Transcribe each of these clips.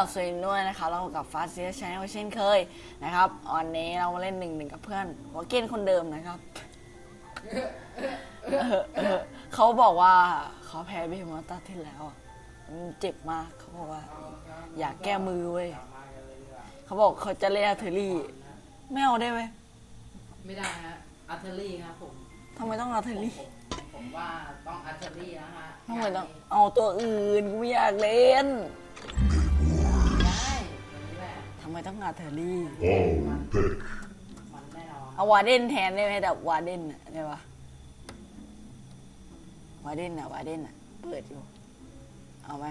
กับสวยด้วยนะคะเรากับฟาเซียชแนลเช่นเคยนะครับวันนี้เรามาเล่นหนึ่งหนึ่งกับเพื่อนหัวเกนคนเดิมนะครับเขาบอกว่าเขาแพ้เบมอตาที่แล้วเจ็บมากเขาบอกว่า อยากแก้มือเว้ยเขาบอกเขาจะเล่นอาร์เทอรี่ไม่เอาได้ไหมไม่ได้ฮะอาร์เทอรี่ครับผมทำไมต้องอาร์เทอรี่ผมผมว่าต้องอาร์เทอรี่นะฮะทำไมต้องเอาตัวอื่นกูไม่อยากเล่นำไมต้องอาร์เทอรี่ Pick. มันแน่นอนเอาวาเดนแทนได้ไหมแบบวาเดนอะได้ปะวาเดนอะวาเดนอะเปิดอยู่ เอาไหม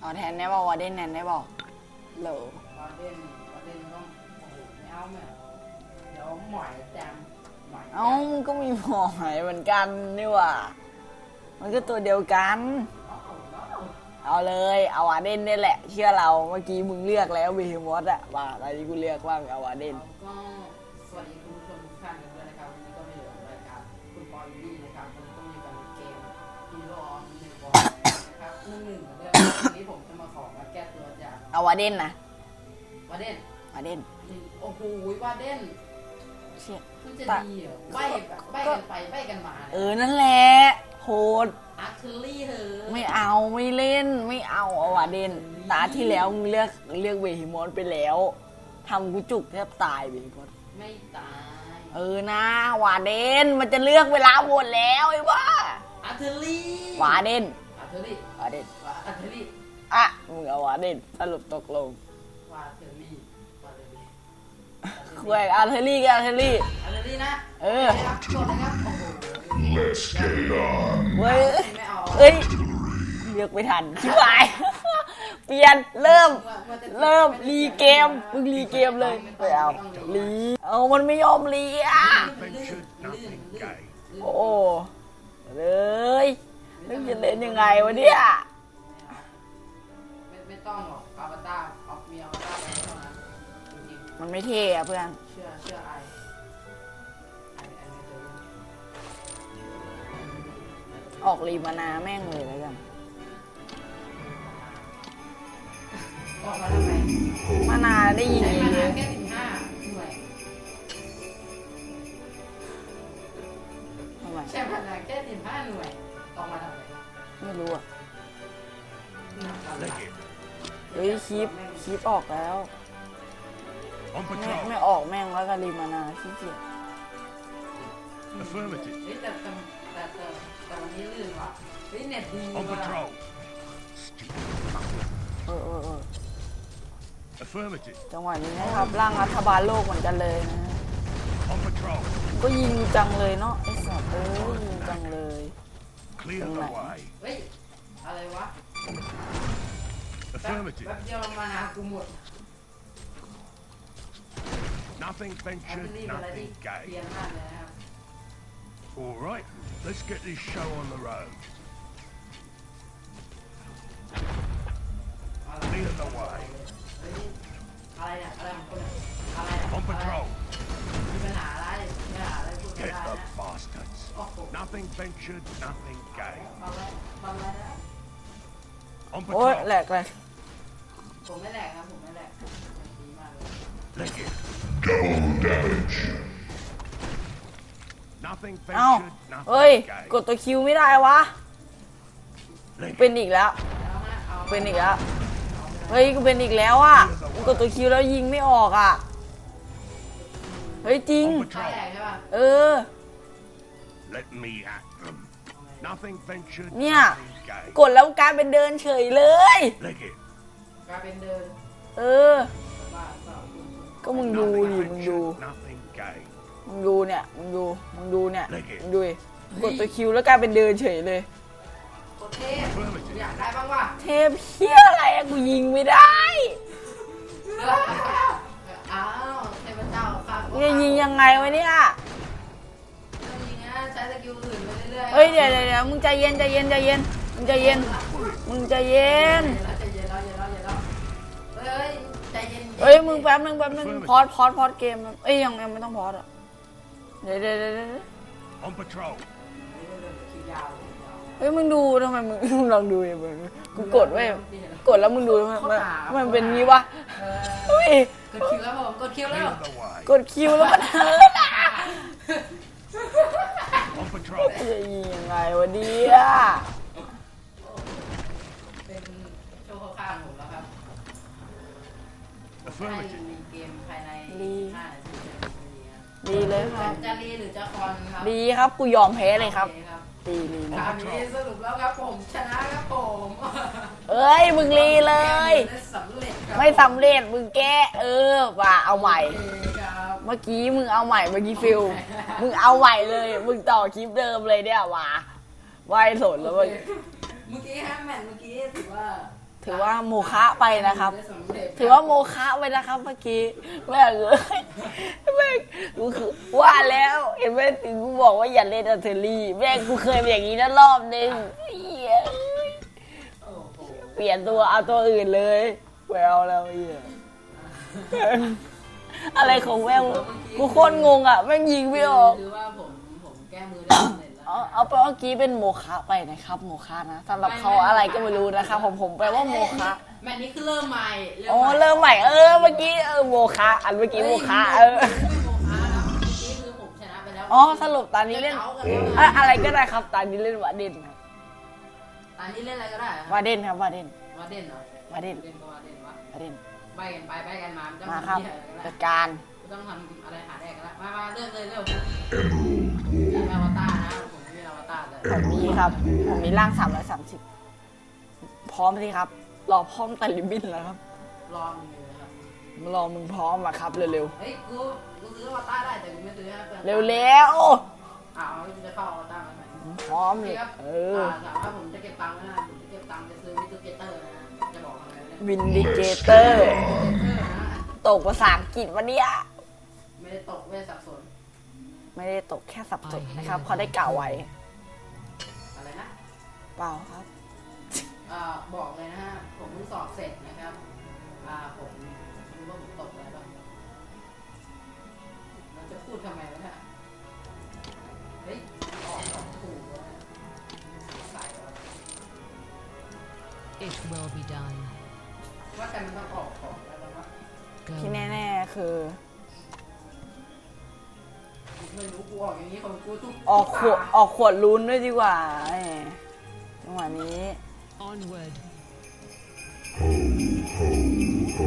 เอาแทนได้ป่าวาเดนแทนได้บอกโหลวาเดนวาเดนต้องโอ้โหไม่เอาแม่เดี๋ยวหมอยแจมหมอยแจมเอ้ามันก็มีหมอยเหมือนกันนี่หว่า มันก็ตัวเดียวกัน เอาเลย เอาวาเดนนี่แหละ เชื่อเราเมื่อกี้มึงเลือกแล้ววีมอสอะว่าตอนนี้กูเลือกว่างเอาวาเดนเราก็สวัสดีคุณผู้ชมทุกท่านกันด้วยนะครับวันนี้ก็ไม่เหลือรายการคุณปอยวิลลี่นะครับวันนี้ก็มีกันเกมฮีโร่ออนหนึ่งบอลนะครับหนึ่งหนึ่งเหมือนเดิมวันนี้ผมจะมาขอมาแก้ตัวจากเอาวาเดนนะวาเดนวาเดนนี่โอ้โหวาเดนเชี่ยมันจะดีเหรอใบแบบใบกันไปใบกันมาเอเนี่ยอนั่นแหละโหด อาร์เทอรี่เหอะไม่เอาไม่เล่นไม่เอาเอาวาเดนตาที่แล้วมึงเลือกเลือกเวฮิมอนไปแล้วทำกูจุกแทบตายเวฮิมอนไม่ตายเออนะวาเดนมันจะเลือกเวลาหมดแล้วไอ้บ้าอาร์เทอรี่วาเดนอาร์เทอรี่วาเดนอาร์เทอรี่อะมึงเอาวาเดนสรุปตกลงวาเทอรี่วาเทอรี่คุยอาร์เทอรี่กับอาร์เทอรี่อาร์เทอรี่นะเออครับกดนะครับโอ้โห Let's get it on. เว้ยไม่เอาเอ้ยเลือกไม่ทันชิบหาย เปลี่ยนเริ่ม เริ่มรีเกมมึงรีเกมเลยไม่เอารีเอามันไม่ยอมรีอะ Adventure, nothing gained. โอ้เลยนึกจะเล่นยังไงวะเนี่ยไม่ไม่ต้องหรอกอวตารออกมีอวตารไปเท่านั้นจริงมันไม่เท่อะเพื่อนๆเชื่อเชื่อไอ อออกรีมานาแม่งเลยแล้วกันออกมาทำไมมานาได้ยินใช้เยมานาอะแค่สิบห้าหน่วยทำไมใช้มานาแค่สิบห้าหน่วยออกมาทำไมไม่รู้อะ Leg it. เฮ้ยคลิปคลิปออกแล้ว On ไม่ patrol. ไม่ออกแม่งแล้วกันรีมานาขี้เกียจ Affirmative. เฮ้ยแต่แต่แต่ แต่แต่วันนี้ลื่นว่ะเฮ้ยเน็ตดี On ว่ะ patrol. เออเออเออ Affirmative. จังหวะนี้นะครับร่างรัฐบาลโลกเหมือนกันเลยนะ On patrol. ก็ยิงจังเลยเนาะไอ้สัตว์เอ้ยยิงจังเลย Clear the way. เฮ้ย อะไรวะแป๊บ Affirmative. แป๊บเดียวมานากูหมด Nothing แอน ventured, นี่เป็นอะไรที่ nothing เพี้ยน gained. มากเลยนะครับ All right, let's get this show on the road. อะไร Clear the way. เฮ้ยอะไรเนี่ยอะไรของคุณเนี่ยอะไรเนี่ย On patrol. มีปัญหาอะไรมีปัญหาอะไรพูดไม่ Get ได้ the นะ bastards. โอ้โห Nothing ventured, nothing gained. ทำอะไรทำอะไรนะ On โอ้ย patrol. แหลกเลย ผมไม่แหลกครับผมไม่แหลกดีมากเลย Leg it. Double damage. Nothing เอ้า ventured, เฮ้ย nothing กด gained. ตัวคิวไม่ได้วะ Leg เป็น it. อีกแล้วเอามาเอามาเป็นอีกแล้ว เฮ้ยกูเป็นอีกแล้วอะกูกดตัวคิวแล้วยิงไม่ออกอะ เฮ้ยจริง On ใช่ patrol. แหลกใช่ป่ะเออ Let me at them. Nothing ventured, Yeah. nothing gained. กดแล้วกลายเป็นเดินเฉยเลย Leg it. กลายเป็นเดิน เออบ้าเปล่าคุณก็มึงดู Nothing ดิมึงดู ventured, nothing gained. มึงดูเนี่ยมึงดูมึงดูเนี่ยเลขเอ็ดมึงดูดิกดตัวคิวแล้วกลายเป็นเดินเฉยเลยโคตรเทพอยากได้บ้างว่ะเทพเฮียอะไรอะกูยิงไม่ได้อ้าวเทพเจ้าครับมึงจะยิงยังไงวะเนี่ยยิงนะใช้สกิลอื่นไปเรื่อยๆเฮ้ยเดี๋ยวเดี๋ยวเดี๋ยวมึงใจเย็นใจเย็นใจเย็นมึงใจเย็นมึงใจเย็นใจเย็นแล้วใจเย็นแล้วใจเย็นแล้วเฮ้ยใจเย็นเฮ้ยมึงแป๊บนึงแป๊บนึงพอดพอดพอดเกมเอ้ยยังยังไม่ต้องพอดอะ เดี๋ยวเดี๋ยวเดี๋ยวเดี๋ยว On patrol. คิวยาวเลยยาวเฮ้ยมึงดูทำไมมึงมึงลองดูดิมึงกูกดไว้ยกดแล้วมึงดูทำไมมันมันเป็นงี้วะเออเฮ้ยกดคิวแล้วผมกดคิวแล้ว Clear the way. กดคิวแล้วมันเฮิร์ตอะ On patrol. จะยิงยังไงวะเนี่ยเป็นโชว์ข้างๆผมแล้วครับให้ Affirmative. มีเกมภายใน5นาทีจะมีครับ ดีเลยครับ จะรีหรือจะคอนครับดีครับกูยอมแพ้เลยครับ โอครับดีดีตามนี้สรุปแล้วครับผมชนะครับผมเอ้ยมึงรีเลย ได้สำเร็จครับไม่สำเร็จมึงแก้เออว่าเอาใหม่ โอเคครับ เมื่อกี้มึงเอาใหม่เมื่อกี้ฟิลมึงเอาใหม่เลย มึงต่อคลิปเดิมเลยเนี่ยว่ะวายสนแล้วมึง เมื่อกี้ฮะแมทเมื่อกี้ถือว่า ถือว่าโมฆะไปนะครับได้สำเร็จถือว่าโมฆะไปนะครับ เมื่อกี้แม่งเอ้ยแม่งกูคือว่าแล้วเห็นไหมถึงกูบอกว่าอย่าเล่นอัลเทอรี่แม่งกูเคยเป็นอย่างนี้นะรอบนึงเหี้ยโอ้โหเปลี่ยนตัวเอาตัวอื่นเลยแววแล้วเหี้ยอะไรของแม่งกูโคตรงงอะแม่งยิงไม่ออก คือว่าผมผมแก้มือได้สำ เร็จแล้วเอาเอาไปเมื่อกี้เป็นโมฆะไปนะครับโมฆะนะสำหรับเขาอะไรก็ไม่รู้นะครับผมผมแปลว่าโมฆะแมทนี้คือเริ่มใหม่โอ้เริ่มใหม่เออเมื่อกี้เออโมฆะอันเมื่อกี้โมฆะเออไม่โมฆะครับเมื่อกี้คือผมชนะไปแล้วอ๋อสรุปตอนนี้เล่นจะอากันแล้วอะอะไรก็ได้ครับตอนนี้เล่นวาเดนครับตอนนี้เล่นอะไรก็ได้เหรอวาเดนครับวาเดนวาเด่นเหรอวาเดนเล่นก็วาเด่นวะวาเดนใบกันไปใบกันมาไม่ต้องมาทำครับเหี้ยอะไรก็จัได้ดการ ไม่ต้องทำอะไรหาแดกกันละมามาเริ่มเลยเร็ว Emerald มี War. อวตาร ผมมีครับ ผมมีร่างสามร้อยสามสิบพร้อมสิครับ รอพร้อมแต่ลิบบินแล้วครับ รอมึงอยู่นะครับ รอมึงพร้อมอะครับเร็วเฮ้ย กู กูซื้ออวตารได้แต่กูไม่ซื้อนะๆเร็วอ้าวกูจะเข้าอวตารมาไหนๆพร้อมเลนี่ยครับเอเอออถามว่าผมจะเก็บตังค์ไหมนะผมจะเก็บตังค์ไปซื้อวิตูเกเตอร์นะ จะบอกอะไรเนี่ยวินดิเกเตอร์ เกเตอร์นะ ตกภาษาอังกฤษวันเนี้ยไม่ได้ตกไม่ได้สับสน ไม่ได้ตกแค่สับสนนะครับเขาได้กล่าวไว้อะไรนะ เปล่าครับ อ่าบอกเลยนะฮะ ผมเพิ่งสอบเสร็จนะครับอ่าผมรู้ว่าผมตกอะไรบ้างมันจะพูดทำไมวะเนี่ยเฮ้ยออกออกถูกแล้วนะใส่วะ It will be done. ว่าแต่มันต้องออกของแล้ววะ Go. ที่แน่ๆคือ ไม่รู้กูออกอย่างนี้ของกูทุกออกขวดออกขวดลุ้นด้วยดีกว่าแหม จังหวะนี้ Onward. Ho, ho, ho.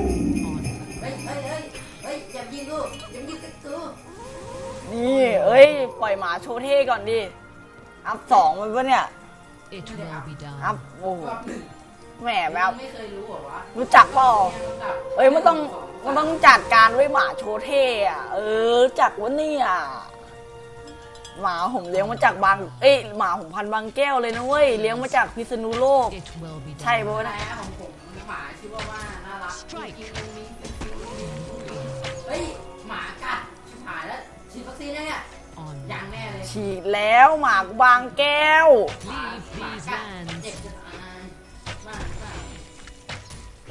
On. เฮ้ยเฮ้ยเฮ้ยเฮ้ยอย่ายิงกูอย่ายิงกูนี่เอ้ย ปล่อยหมาโชว์เท่ก่อนดิ อัพสองมันปะเนี่ย It will be อัพ done. โอ้โหรอบหนึ่งแหมแมวไม่เคยรู้เหรอวะรู้จักเปล่ารู้จักเอ้ยมันต้องมันต้องจัดการด้วยหมาโชว์เท่อะเออรู้จักวะเนี่ย หมาผมเลี้ยงมาจากบาง เอ้ยหมาผมพันธุ์บางแก้วเลยนะเว้ย เลี้ยงมาจากพิษณุโลก It will be ใช่ done. ปะวะอะไรเนี่ยนะของผมหมาชื่อว่าว่าน่ารัก Strike มันมีเฮ้ยหมากัดชิบหายแล้วฉีดวัคซีนยังเนี่ย On. ยังแน่เลยฉีดแล้วหมาบางแก้วหมา Leave หมา these กัด lands. เจ็บจะตายบ้าบ้า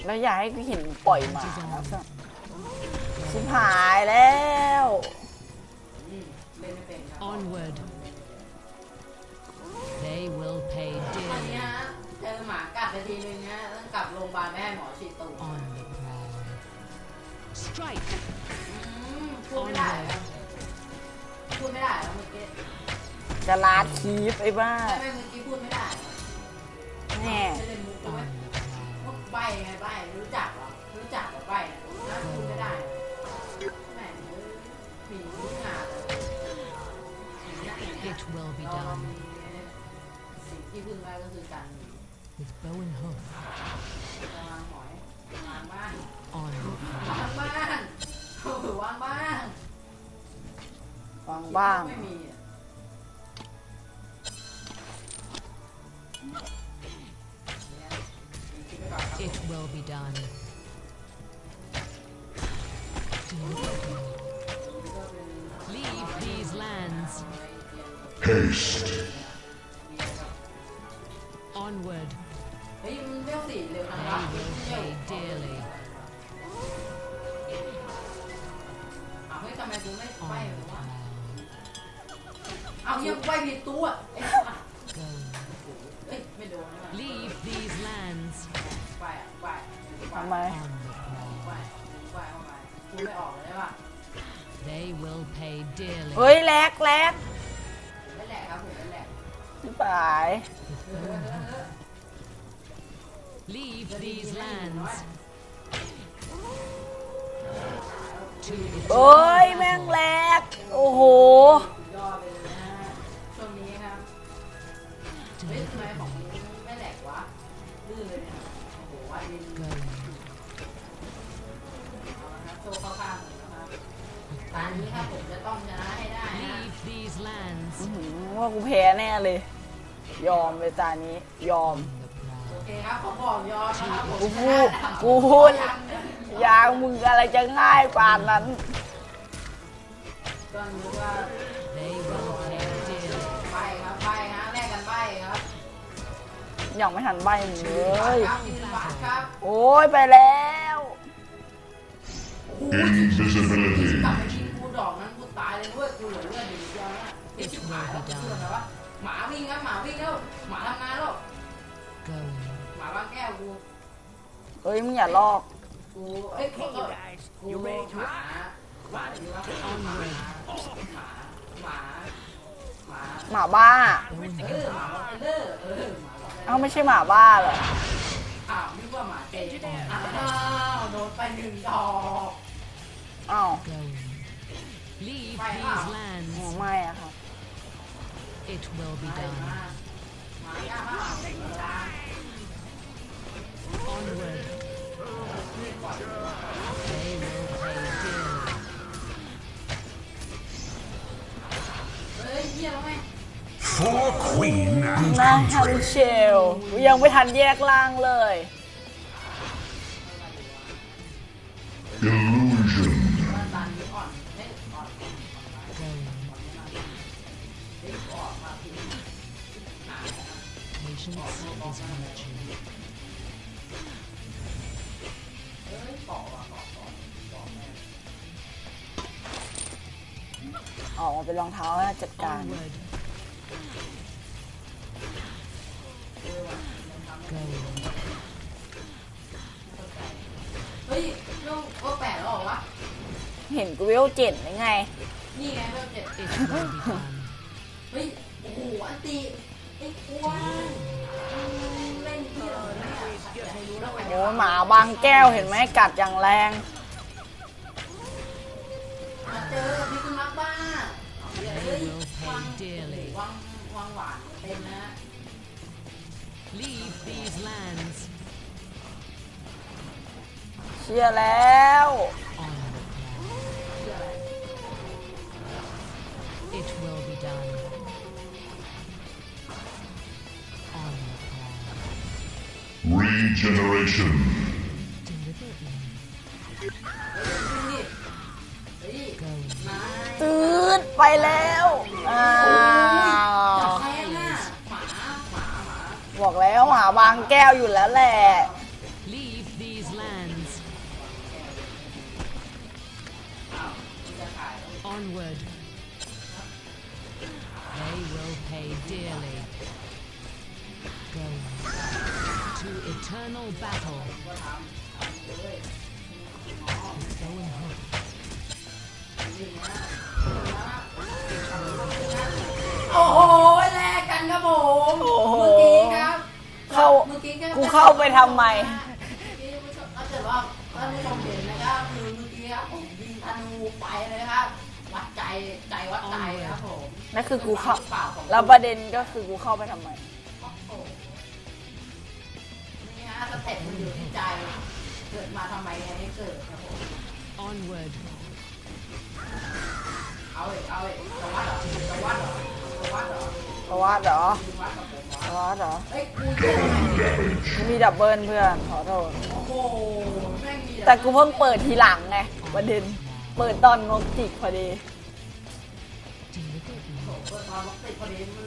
แล้วอยากให้เห็นปล่อยหมาแล้วสิชิบหายแล้ Onward. They will pay ตอนนี้ dearly. ฮะเจอหมากัดไปทีนึงนะต้องกลับโรงพยาบาลไม่ให้หมอฉีดตูด On the prowl. Strike. อืมพูดไม่ได้เหรอพูดไม่ได้เหรอเมื่อกี้จะลาดคีฟไอ้บ้าไม่ไม่เมื่อกี้พูดไม่ได้เหรอแน่จะเล่นมุกใช่ไหม On the prowl. พวกใบไงใบรู้จักเหรอรู้จักเหรอใบเนี่ย be เราเรา done. มีสิ่งที่พึ่งได้ก็คือการ With bow and hook. วางหมอยวางบ้าน On the prowl. วางบ้านโอ้โหวางบ้านวางบ้าง ไม่มีอะเนี่ยคิดไปก่อนครับ It will be done. Leave Haste. Onward. เฮ้ยมันเรีสีเร็วนะ I วะ will เร็ว pay dearly. เอาเฮ้ยทำไมกูไม่ไปหรอวะเอาเฮียกูไปผิดตัวเอ้ยอะ Go. เอ้ยไม่โดนนะ Leave these lands ไปอะไปไปทำไม on the plain. ไปไปเอาไปกูไม่ออกเลยว่ะ They will pay dearly. เฮ้ยแลกแลก พี่ปาย Leave these lands. To เอ้ยแม่งแลก ยอม โอเคครับขอบอกยอมนะครับผมกูพูดกูพูดยางมึงอะไรจะง่ายปานนั้น ก็รู้ว่า They will pay dearly. ใบครับใบฮะแลกกันใบครับยังไม่ทันใบมึงเลยครับยืนบัตรครับโอ้ยไปแล้ว Invisibility. กลับไปยิงกูดอกนั้นกูตายเลยเว้ยกูเหลือเลือดอยู่นิดเดียวนะไอ้ชิบหายแล้วกูเชื่อไหมว่าหมาวิ่งครับหมาวิ่งแล้วหมาทำงานแล้ว Going. หมา บางแก้วกูเฮ้ยมึงอย่าลอก กูเอ้ยกูก็กูหมาหมาดีวะหมาหมาหมาหมาหมาบ้า เออหมาบอกเออเออหมาบอกเอ้าไม่ใช่หมาบ้าเหรอ อ้าวนึกว่าหมาเจ๊อ้าวโดนไปหนึ่งดอกอ้าว Going. Leave Right these now. อ๋อ lands. ไม่อะครับ It will be มา done. หมาย่ามาเวลา Onward. They will pay dearly. เฮ้ยเยี่ยมไหม For Queen and น่าทันเชลกูยังไม่ทันแยกล่างเลย Illusion. ว่าตอนนี้อ่อนเต่อว่ะต่อต่อต่อแม่ออกมาเป็นรองเท้านะจัดการ Onward. Going. เฮ้ยลูกว่าแปดแล้วเหรอวะ เห็นกูเวลเจ็ดหรือไง นี่ไงเริ่มเจ็ด It will be done. เฮ้ย โอ้โหอันตีไอ้อ้วน อ้ยหมาบางแก้วเห็นไหมกัดอย่างแรงมาเจอกับพี่คุณนักบ้าเฮ้ย They will วัง pay dearly. วังวังหวานเต็มนะ Leave these lands. เชียร์แล้ว On the plan. It will be done. ยตืดไปแล้วอ้าจับวใครน่ะหมาหมาหมาบอกแล้วหมาบางแก้วอยู่แล้วแหละ eternal battle. With bow and hook. โอ้โหแลกกันครับผมโอ้โห เมื่อกี้ครับเข้าเมื่อกี้กูเข้าไปทำไม ถ้าเกิดว่าท่านผู้ชมเห็นนะครับคือเมื่อกี้ครับผมยิงธนูไปเลยนะครับวัดใจใจวัดใจครับผมนั่นคือกูเข้าปากของแล้วประเด็นก็คือกูเข้าไปทำไม เต็ปมันอยู่ที่ใจ เกิดมาทำไมอันนี้เกิดครับผม Onward. เอาเลยเอาเลยจะวัดเหรอจะวัดเหรอจะวัดเหรอเพราะว่าเหรอจะวัดกับผมเหรอเพราะว่าเหรอเฮ้ยกูเจอไหมกูมีดับเบิลเพื่อนขอโทษ โอ้โหแม่งมีแต่กูเพิ่งเปิดทีหลังไงประเด็นเปิดตอนงกจิกพอดี Deliberately. เปิดตอนรถติดพอดีมัน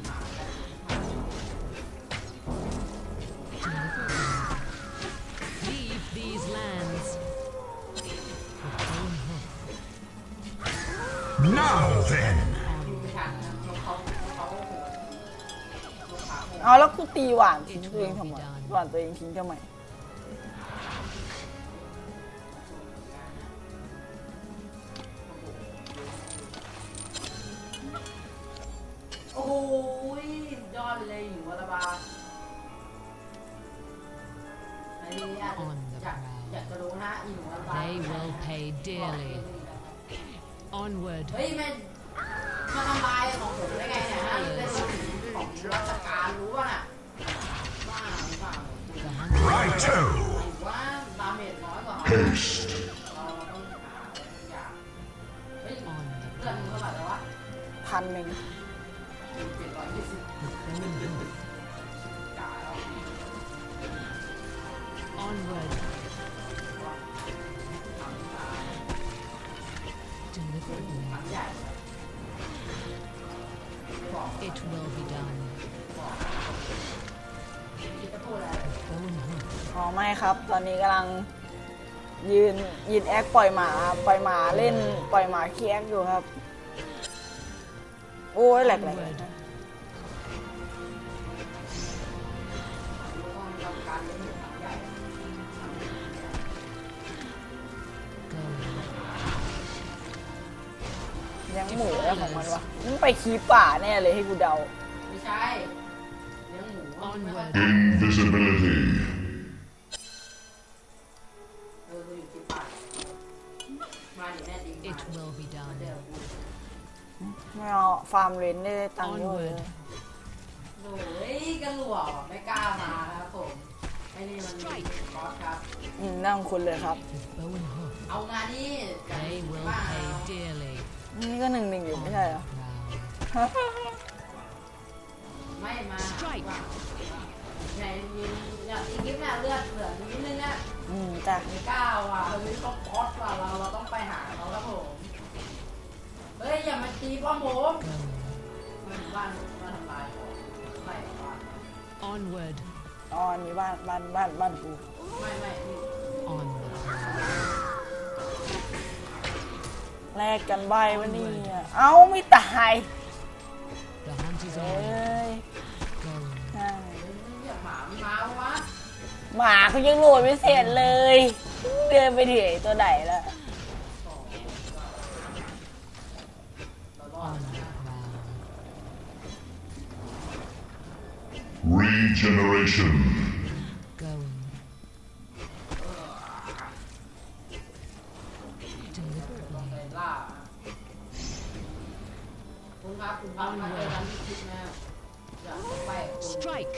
าเขาโหดลูกค้าโหดเอาแล้วกูตีหวานทิ้งตัวเองทำไมหวานตัวเองทิ้งทำไมโอ้โหสุดยอดเลยอยู่วัลบาอันนี้อยากอยากอยากจะรู้นะอีหนูวัลบา They will pay dearly. Onward. เฮ้ยมันมันทำลายของผมได้ไงเนี่ยฮะเป็นของราชการรู้ป่ะน่ะบ้าหรือเปล่า The hunter Righto. ว่าดาเมจน้อยกว่า Haste. งยืนยืนแอคปล่อยหมาปล่อยหมาเล่นปล่อยหมาขี้แอคอยู่ครับ โอ้ยแหลกแหลก Onward. ต้องทำการเลี้ยงหมูใหญ่ Going. เลี้ยงหมูแล้วของมันวะมันไปขี้ป่าแน่เลยให้กูเดา ไม่ใช่เลี้ยงหมู Onward. Invisibility. ไม่เอาฟาร์มเรนได้ตังค์เยอะเลยโอ้ยกระหลวกไม่กล้ามาครับผมไอ้นี่มันบอสครับ อืมนั่งคุณเลยครับ With bow and hook. เอางานนี้จาก They will บ้าน pay dearly. นี่ก็หนึ่งหนึ่งอยู่ On ไม่ the ใช่เหรอ prowl. ไม่มา Strike ไหนยิงเนี่ยอีกนิดน่ะเลือดเหลือนิดนึงอะอืมจ้ะ ไม่กล้าว่ะเราไม่ต้องบอสว่ะเราเราต้องไปหาเขาครับผม เฮ้ยอย่ามาตีป้อมผม Going. มาถึงบ้านมาทำลายผมไล่บ้าน Onward. อ๋ออันนี้บ้านบ้านบ้านบ้านกูไม่ไม่นี่ On the prowl. แลกกันใบวะนี่เอ้าไม่ตาย The hunt is เอ้ on. ย Going. นั่งเรียกหมาไม่มาวะหมาเขายังโหลดไม่เสร็จเลย เดินไปถึงไอ้ตัวไหนแล้ว ป Strike.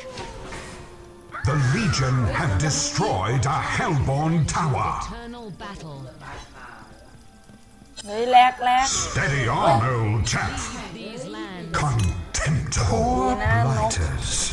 The Legion have destroyed a Hellborn tower. Eternal battle. เฮ้ยแลกแลก Steady on, old chap. These lands. Contemptible blighters.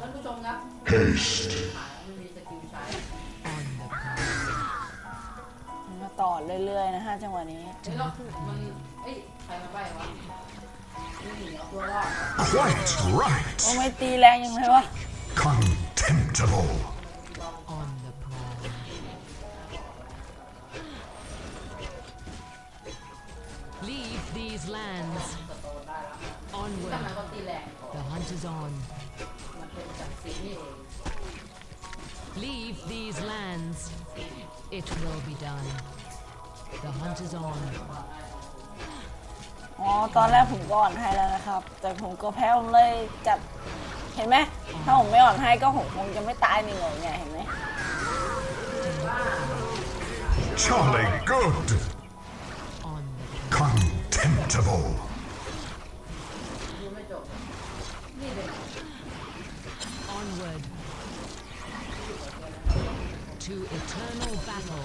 ท่านผู้ชมครับ Haste. หายไม่มีสกิลใช้ On the prowl. มาต่อเรื่อยๆนะฮะจังหวะนี้เฮ้ยเรามันเอ้ยใครมาใบวะนี่หนีเอาตัวรอด Quite โอ้ right. ไม่ตีแรงยังไงวะ Contemptible. Is on. มันเป็นจากสีนี่เอง Leave these lands. It will be done. The hunt is on. อ๋อ ตอนแรกผมก็อ่อนให้แล้วนะครับ แต่ผมก็แพ้ผมเลยจัดเห็นไหม ถ้าผมไม่อ่อนให้ก็ผมคงจะไม่ตายนี่เลยไงเห็นไหม Jolly good. On the Contemptible. to eternal battle.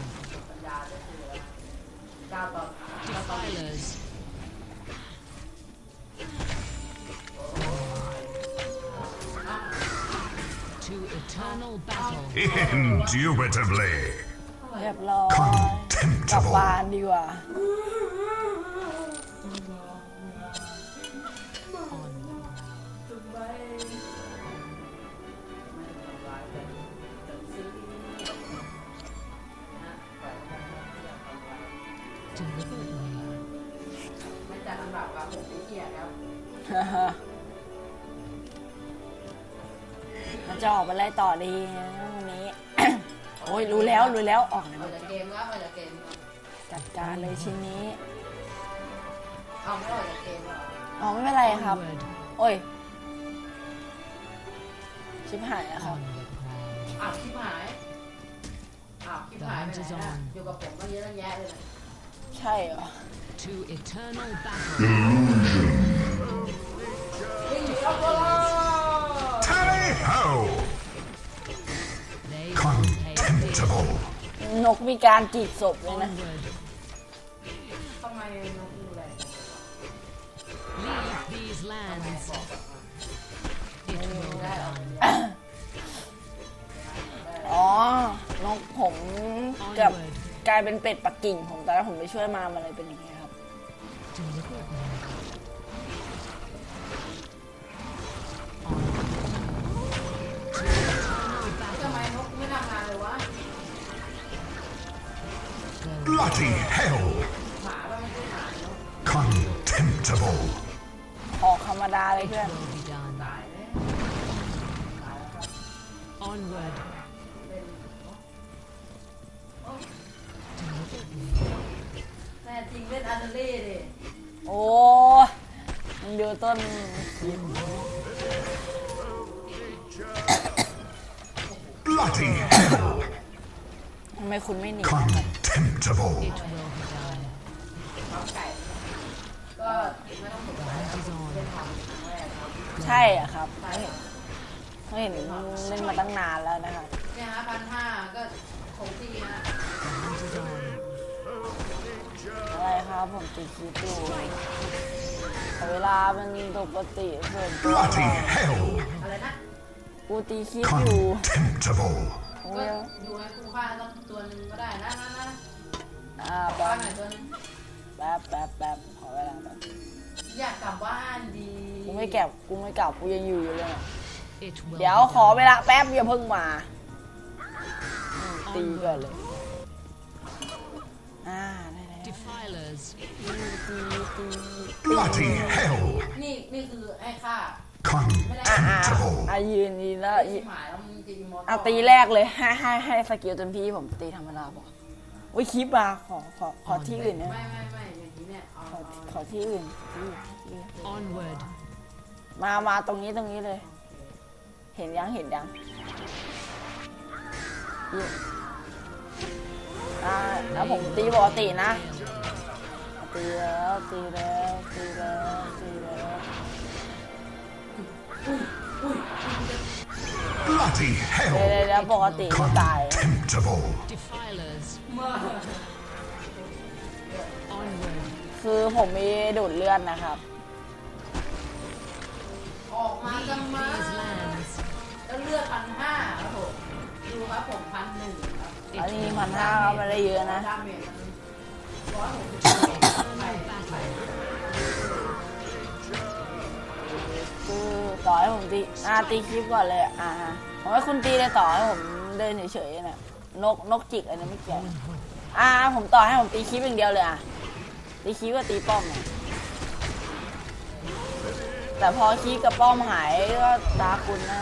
Defilers. to eternal battle. Indubitably. Contemptible. ดีนะวันนี้ โอ้ยรู้แล้วรู้แล้วออกเลยออกจากเกมครับออกจากเกมครับจัดการเลยชิ้นนี้เอาไม่ออกจากเกมเหรออ๋อไม่เป็นไรครับ Onward. โอ้ย ชิบหายแล้วครับ On the prowl. อ้าวชิบหายอ้าวชิบหายไปไหนนะอยู่กับผมมาเยอะตั้งแยะเลยนะใช่เหรอ To eternal battle. วิ่งหนีเอาตัวรอด Tally ho! Contemptible. นกมีการจีบศพเลยนะ ทำไมนกดูแล Leave these lands. It will be done. อ๋อ นกผมกับกลายเป็นเป็ดปักกิ่งผมตอนแรกผมไปช่วยมามันเลยเป็นอย่างนี้ครับ Deliberately. ท Bloody hell. หมาก็ไม่ใช่หมาเนาะ Contemptible. ออกธรรมดาเลย It เพื่อน will be done. ตายแล้วตายแล้วครับ Onward. เล่น Deliberately. แน่จริงเล่นอันเดอร์เล่ดิโอ้มึงดูต้นคลิป Bloody hell. ทำไมคุณไม่หนีนะครับ Contemptible. It will be done. ความไก่ก็ไม่ต้องสงสัย Hunt is on. เล่นทำครั้งแรกครับใช่อะครับใช่ครับเขาเห็นเล่นมาตั้งนานแล้วนะครับเนี่ยฮะพันห้าก็คงที่นะ Hunt is on. อะไรครับผมติดคลิปอยู่แต่เวลามันปกติส่วนตัว Bloody hell. อะไรนะกูตีคลิปอยู่ Contemptible. โอ้ก็ยอยู่ให้คู่ค่าต้องตัวหนึงก็ได้นะนะนะอ่าบ้าแป๊บนไหนตัวหนึงแป๊บแป๊บแป๊บขอเวลาแป๊บอยากกลับบ้านดีกูไม่แก็บกูไม่กลับกูยังอยู่อยู่เลย It will เดี๋ยว be ขอ done. เวลาแป๊บอย่าเพิ่งมาอืมตีก่อนเลยอ่าได้แล้ว Defilers. ตีตีตี Bloody hell. นี่นี่คือไอ้ค่า อ่าอ่า Contemptible. อะยืนยืนแล้วไอ้ยืที่นหมายแล้วมึงจะอีโมเอาตีแรกเลยให้ให้ให้สกิลเต็มที่ผมตีธรรมดาบอกวิคลิปมาขอขอขอที่อื่นนะไม่ไม่ไม่อย่างนี้เนี่ยเอาขอเอาขอที่อื่นที่อื่นที่อื่น Onward. มามาตรงนี้ตรงนี้เลย เห็นยังเห็นยังนี่อ่าแล้วผมตีปกตินะ ตีแล้วตีแล้วตีแล้วตีแล้ว Bloody เดี๋ยว hell. เดี๋ยวเดี๋ยวปกติไม่ตาย Contemptible. Defilers. เมื่อ Onward. คือผมมีดูดเลือดนะครับ ออกมาจะมา These lands. แล้วเลือดพันห้าครับผมดูครับผมพันหนึ่งครับอันนี้พันห้าก็ไม่ได้เยอะนะ ดาเมจมันร้อยหกสิบเจ็ดไปไคือต่อให้ผมตีอ่าตีคลิปก่อนเลยอ่าผมให้คุณตีเลยต่อให้ผมเดินเฉยๆน่ะนกนกจิกอันนี้ไม่เกี่ยวอ่าผมต่อให้ผมตีคลิปอย่างเดียวเลยอะตีคลิปก็ตีป้อมอะแต่พอคลิปกับป้อมหายก็ตาคุณนะ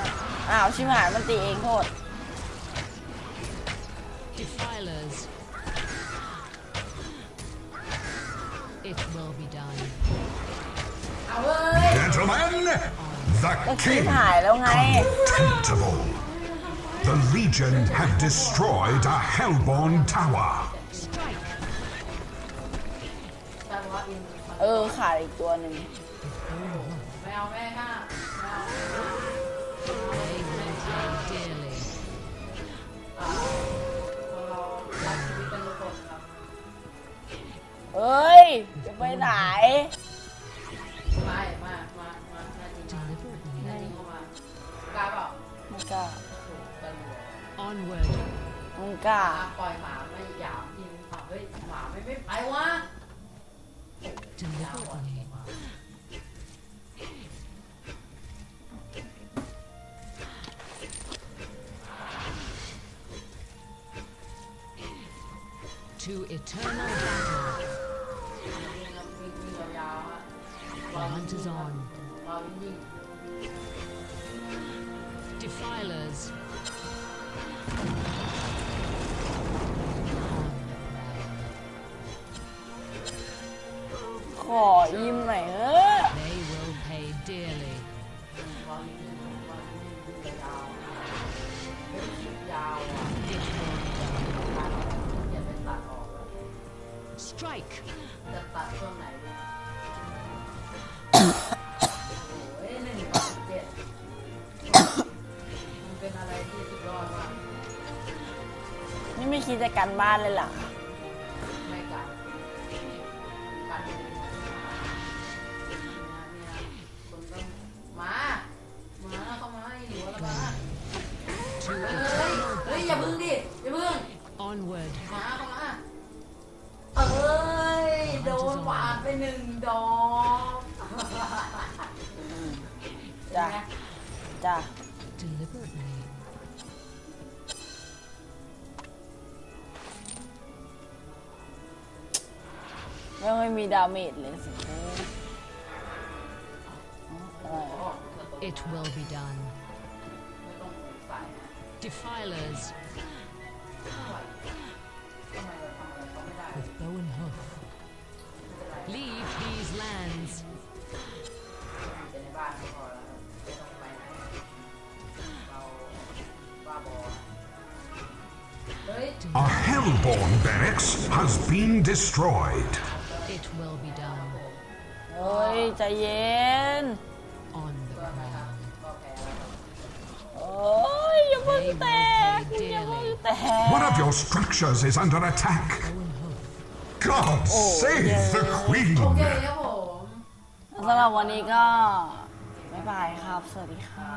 อ้าวชิบหายมันตีเองโทษ ว้ย Gentlemen, ก็ the คลิป king. หายแล้วไง Contemptible. The Legion have destroyed a Hellborn tower. Strike. แต่ว่าอิน เออขาดอีกตัวหนึ่ง ไม่เอาแม่ห้าไม่เอา They will pay dearly. คนเรารักชีวิตกันทุกคนครับ เฮ้ย จะไปไหน กล้าเปล่าไม่กล้า Onward. มึงกล้าหมาปล่อยหมาไม่หยามทีมอะเฮ้ยหมาไม่ไม่ไปวะ Deliberately. To eternal นี่ไม่คิดจะกันบ้านเลยเหรอไม่กันกันเนี่ยคนต้องมามาเข้ามาไอ้หนูแล้วมา To เฮ้ย eternal เฮ้ยอย่าพึ่งดิอย่าพึ่ง onward. มาเข้ามาเอ้ยโดนปาดไปหนึ่งดอกจ้ะจ้ะ Deliberately. ไม่ไม่มีดาเมจเลยสิอะไร It will be done. ไม่ต้องสงสัยนะ Defilers ทำไมทำไมเราทำอะไรเขาไม่ได้ with bow and hoof. Leave these lands. อยู่ในบ้านก็พอแล้วครับไม่ต้องไปไหนเราบ้าบอเฮ้ย A Hellborn barracks has been destroyed. เย็น On the prowl. ก็แพ้แล้วครับโอ้ยอย่าเพิ่งแตกอย่าเพิ่งแตก One of your structures is under attack. Bow and hoof. God save the โอ Queen! เคครับผม สำหรับวันนี้ก็ บ๊ายบายครับ สวัสดีครับก็ต้อง